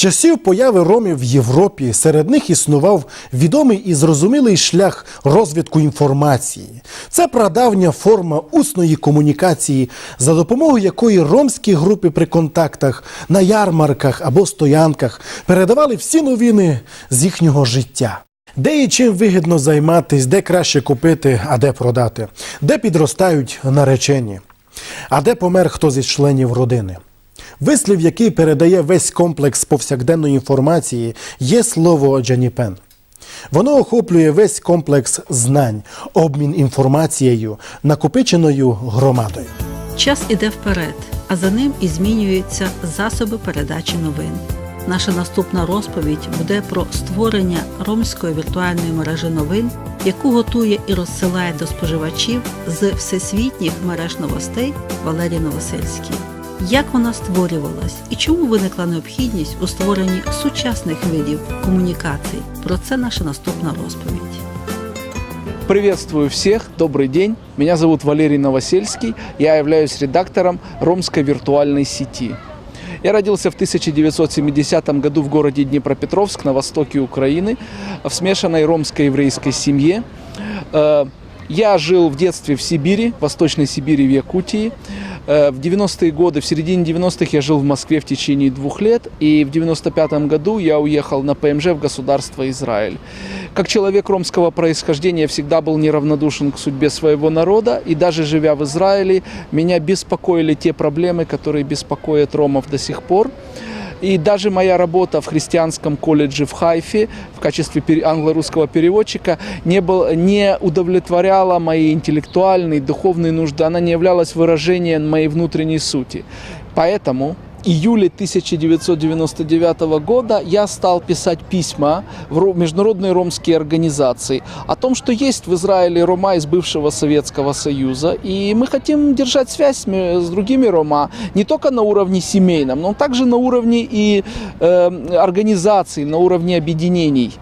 часів появи ромів в Європі серед них існував відомий і зрозумілий шлях розвитку інформації. Це прадавня форма усної комунікації, за допомогою якої ромські групи при контактах на ярмарках або стоянках передавали всі новини з їхнього життя. Де і чим вигідно займатись, де краще купити, а де продати, де підростають наречені, а де помер хто зі членів родини. Вислів, який передає весь комплекс повсякденної інформації, є слово Джаніпен. Воно охоплює весь комплекс знань, обмін інформацією, накопиченою громадою. Час іде вперед, а за ним і змінюються засоби передачі новин. Наша наступна розповідь буде про створення ромської віртуальної мережі новин, яку готує і розсилає до споживачів з всесвітніх мереж новостей Валерій Новосельський. Як вона створювалась і чому виникла необхідність у створенні сучасних видів комунікацій? Про це наша наступна розповідь. Приветствую всех, добрый день. Меня зовут Валерий Новосельский. Я являюсь редактором Ромской виртуальной сети. Я родился в 1970 году в городе Днепропетровск на востоке Украины в смешанной ромско-еврейской семье. Э, Я жил в детстве в Сибири, в Восточной Сибири, в Якутии. Э, В 90-е годы, в середине 90-х я жил в Москве в течение двух лет. И в 95-м году я уехал на ПМЖ в государство Израиль. Как человек ромского происхождения я всегда был неравнодушен к судьбе своего народа. И даже живя в Израиле, меня беспокоили те проблемы, которые беспокоят ромов до сих пор. И даже моя работа в христианском колледже в Хайфе в качестве англо-русского переводчика не, был, не удовлетворяла мои интеллектуальные, духовные нужды. Она не являлась выражением моей внутренней сути. Поэтому июле 1999 года я стал писать письма в ро- международные ромские организации о том, что есть в Израиле рома из бывшего Советского Союза, и мы хотим держать связь с другими рома не только на уровне семейном, но также на уровне и э, организаций, на уровне объединений.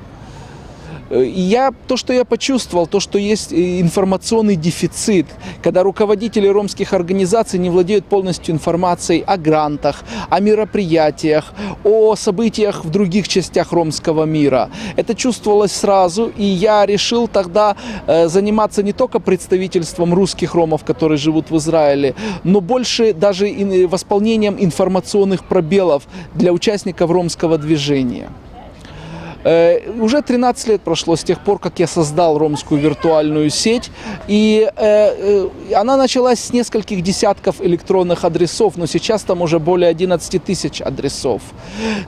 Э, я, то, что я почувствовал, то, что есть э, информационный дефицит, когда руководители ромских организаций не владеют полностью информацией о грантах, о мероприятиях, о событиях в других частях ромского мира. Это чувствовалось сразу, и я решил тогда э, заниматься не только представительством русских ромов, которые живут в Израиле, но больше даже восполнением информационных пробелов для участников ромского движения. Э, Уже 13 лет прошло с тех пор, как я создал ромскую виртуальную сеть, и э, э, она началась с нескольких десятков электронных адресов, но сейчас там уже более 11 тысяч адресов.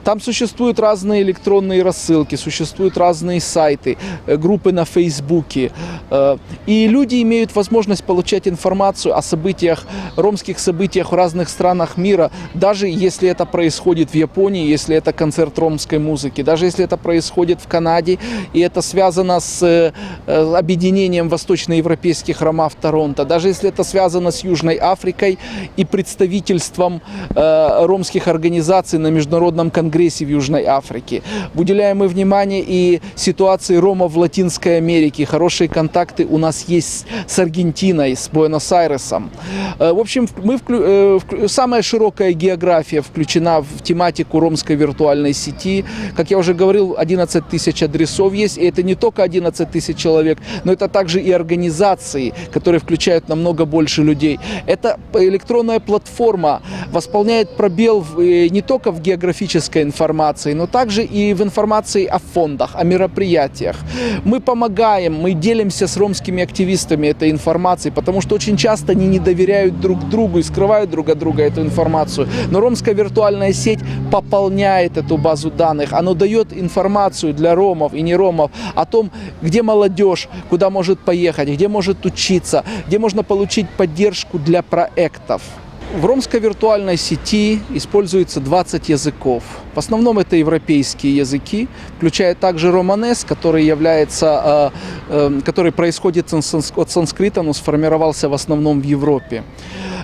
Там существуют разные электронные рассылки, существуют разные сайты, э, группы на Фейсбуке, э, и люди имеют возможность получать информацию о событиях, ромских событиях в разных странах мира, даже если это происходит в Японии, если это концерт ромской музыки, даже если это происходит в Канаде, и это связано с э, э, объединением восточноевропейских ромов Торонто, даже если это связано с Южной Африкой и представительством э, ромских организаций на Международном конгрессе в Южной Африке. Уделяем мы внимание и ситуации ромов в Латинской Америке. Хорошие контакты у нас есть с Аргентиной, с Буэнос-Айресом. В общем, в- мы вклю- самая широкая география включена в тематику ромской виртуальной сети. Как я уже говорил, 11 тысяч адресов есть, и это не только 11 тысяч человек, но это также и организации, которые включают намного больше людей. Эта электронная платформа восполняет пробел в, э, не только в географической информации, но также и в информации о фондах, о мероприятиях. Мы помогаем, мы делимся с ромскими активистами этой информацией, потому что очень часто они не доверяют друг другу и скрывают друг от друга эту информацию. Но ромская виртуальная сеть пополняет эту базу данных, она дает информацию для ромов и не ромов о том, где молодежь, куда может поехать, где может учиться, где можно получить поддержку для проектов. В ромской виртуальной сети используется 20 языков. В основном это европейские языки, включая также романес, который является, э, э, который происходит от санс- от санскрита, но сформировался в основном в Европе.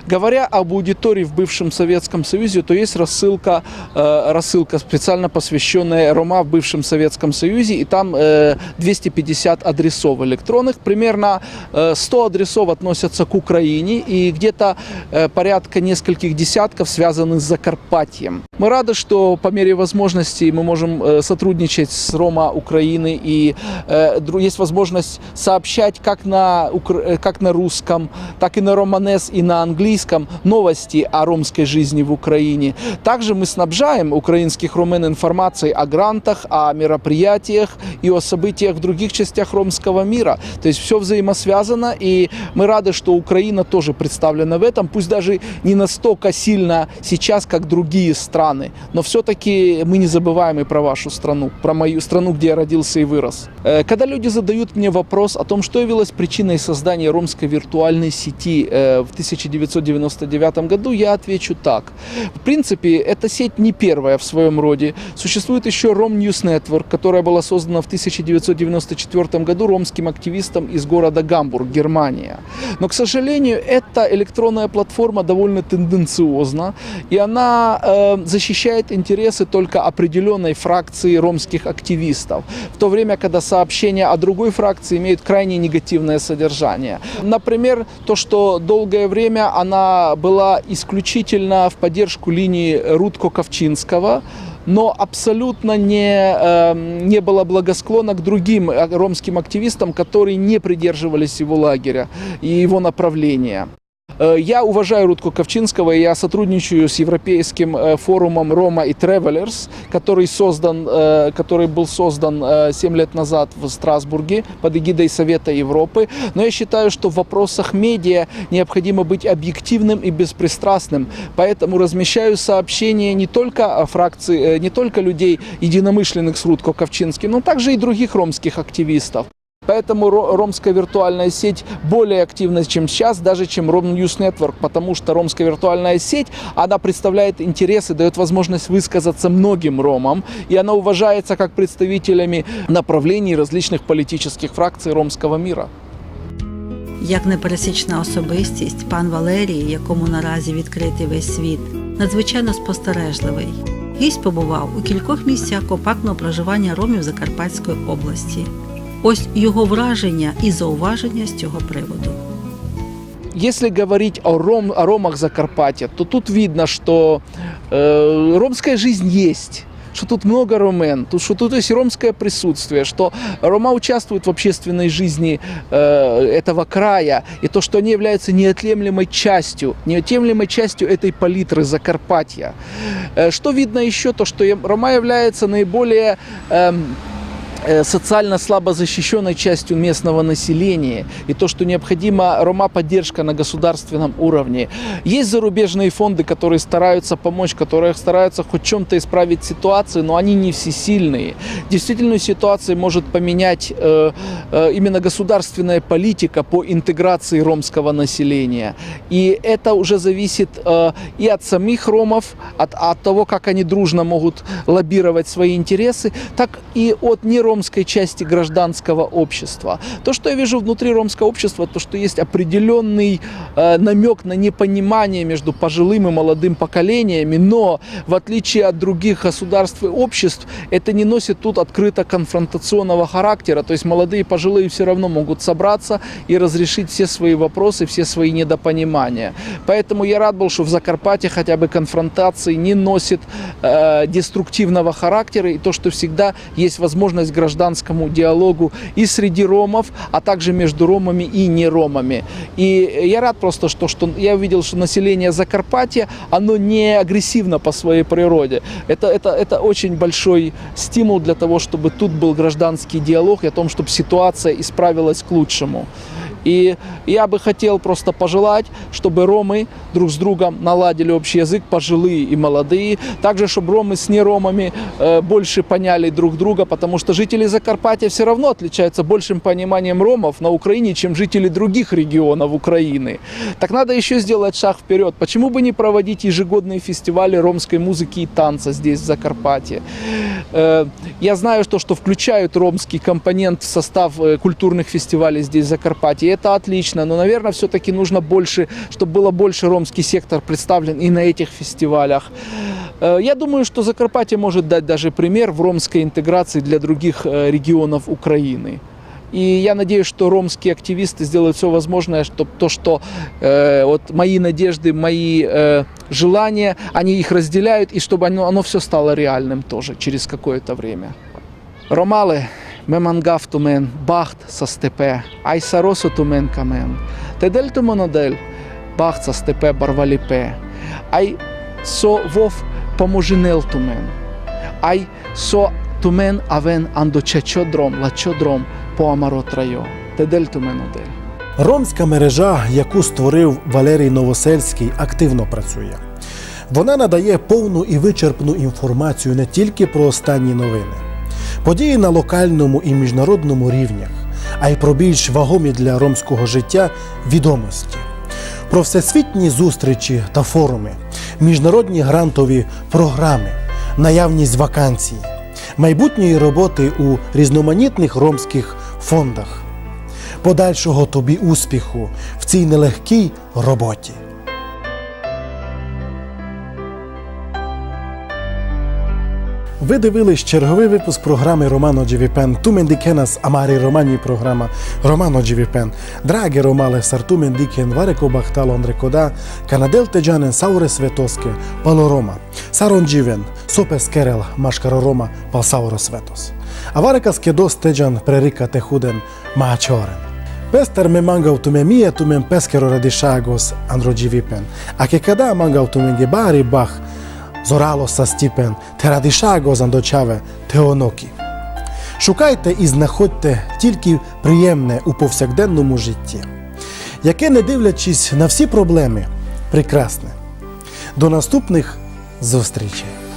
Говоря об аудитории в бывшем Советском Союзе, то есть рассылка, э, рассылка специально посвященная Рома в бывшем Советском Союзе, и там э, 250 адресов электронных, примерно э, 100 адресов относятся к Украине, и где-то э, порядка нескольких десятков связаны с Закарпатьем. Мы рады, что по мере возможностей мы можем э, сотрудничать с Рома Украины и э, есть возможность сообщать как на, э, как на русском, так и на романес и на английском новости о ромской жизни в Украине. Также мы снабжаем украинских румен информацией о грантах, о мероприятиях и о событиях в других частях ромского мира. То есть все взаимосвязано, и мы рады, что Украина тоже представлена в этом, пусть даже не настолько сильно сейчас, как другие страны, но все-таки мы не забываем и про вашу страну, про мою страну, где я родился и вырос. Э, Когда люди задают мне вопрос о том, что явилось причиной создания ромской виртуальной сети э, в 1999 году, я отвечу так. В принципе, эта сеть не первая в своем роде. Существует еще Rom News Network, которая была создана в 1994 году ромским активистом из города Гамбург, Германия. Но, к сожалению, эта электронная платформа довольно тенденциозна, и она э, защищает интересы только определенной фракции ромских активистов, в то время, когда сообщения о другой фракции имеют крайне негативное содержание. Например, то, что долгое время она была исключительно в поддержку линии Рудко-Ковчинского, но абсолютно не, э, не была благосклонна к другим э, ромским активистам, которые не придерживались его лагеря и его направления. Э, Я уважаю Рудку Ковчинского, и я сотрудничаю с Европейским э, форумом Рома и Travelers, который, создан, э, который был создан э, 7 лет назад в Страсбурге под эгидой Совета Европы. Но я считаю, что в вопросах медиа необходимо быть объективным и беспристрастным. Поэтому размещаю сообщения не только фракции, не только людей, единомышленных с Рудко Ковчинским, но также и других ромских активистов. Поэтому ро- ромская виртуальная сеть более активна, чем сейчас, даже чем Rom News Network, потому что ромская виртуальная сеть, она представляет интересы, дает возможность высказаться многим ромам, и она уважается как представителями направлений различных политических фракций ромского мира. Як непересічна особистість, пан Валерій, якому наразі відкритий весь світ, надзвичайно спостережливий. Гість побував у кількох місцях компактного проживання ромів Закарпатської області. Ось його враження і зауваження з цього приводу. Если говорить о, ром, о ромах Закарпатья, то тут видно, что э, ромская жизнь есть что тут много ромен, тут, что тут есть ромское присутствие, что рома участвуют в общественной жизни э, этого края, и то, что они являются неотъемлемой частью, неотъемлемой частью этой палитры Закарпатья. Э, что видно еще, то, что я- рома является наиболее эм, э, социально слабо защищенной частью местного населения и то, что необходима рома поддержка на государственном уровне. Есть зарубежные фонды, которые стараются помочь, которые стараются хоть чем-то исправить ситуацию, но они не всесильные. Действительную ситуацию может поменять э, э, именно государственная политика по интеграции ромского населения. И это уже зависит э, и от самих ромов, от, от того, как они дружно могут лоббировать свои интересы, так и от неромской части гражданского общества. То, что я вижу внутри ромского общества, то, что есть определенный э, намек на непонимание между пожилым и молодым поколениями, но в отличие от других государств и обществ, это не носит тут открыто конфронтационного характера. То есть молодые и пожилые все равно могут собраться и разрешить все свои вопросы, все свои недопонимания. Поэтому я рад был, что в Закарпатье хотя бы конфронтации не носит э, деструктивного характера и то, что всегда есть возможность гражданскому диалогу и среди ромов, а также между ромами и неромами. И я рад просто, что, что я увидел, что население Закарпатья, оно не агрессивно по своей природе. Это, это, это очень большой стимул для того, чтобы тут был гражданский диалог и о том, чтобы ситуация исправилась к лучшему. И я бы хотел просто пожелать, чтобы ромы друг с другом наладили общий язык, пожилые и молодые. Также, чтобы ромы с неромами э, больше поняли друг друга, потому что жители Закарпатья все равно отличаются большим пониманием ромов на Украине, чем жители других регионов Украины. Так надо еще сделать шаг вперед. Почему бы не проводить ежегодные фестивали ромской музыки и танца здесь, в Закарпатье? Э, Я знаю, что, что включают ромский компонент в состав э, культурных фестивалей здесь, в Закарпатье. Это отлично, но, наверное, все-таки нужно больше, чтобы было больше ромский сектор представлен и на этих фестивалях. Э, Я думаю, что Закарпатье может дать даже пример в ромской интеграции для других э, регионов Украины. И я надеюсь, что ромские активисты сделают все возможное, чтобы то, что э, вот мои надежды, мои э, желания, они их разделяют, и чтобы оно, оно все стало реальным тоже через какое-то время. Ромале, мемангав тумен, бахт со степе, ай саросу тумен камен, тедель тумонодель, бахт со степе барваліпе, ай со вов поможинел тумен, ай со тумен авен андо чечодром, лачодром по амарот райо, тедель туменодель. Ромська мережа, яку створив Валерій Новосельський, активно працює. Вона надає повну і вичерпну інформацію не тільки про останні новини, події на локальному і міжнародному рівнях, а й про більш вагомі для ромського життя відомості, про всесвітні зустрічі та форуми, міжнародні грантові програми, наявність вакансій, майбутньої роботи у різноманітних ромських фондах подальшого тобі успіху в цій нелегкій роботі. Ви дивились черговий випуск програми Романо Дживіпен. Тумен дікенас амарі романі програма Романо Дживіпен. Драге ромале сартумен дікен вареко бахтало андрекода, канадел теджанен сауре светоске, пало Рома. Сарон дживен, сопес керел машкаро Рома, пал сауро светос. Аварекас кедос теджан прерика техуден маачорен. Pester me mangau tume mie tumen peskero radishagos androgivipen, a che kada mangau tumen gebari bach зорало са стіпен, те радишаго зандочаве теонокі. Шукайте і знаходьте тільки приємне у повсякденному житті, яке, не дивлячись на всі проблеми, прекрасне. До наступних зустрічей!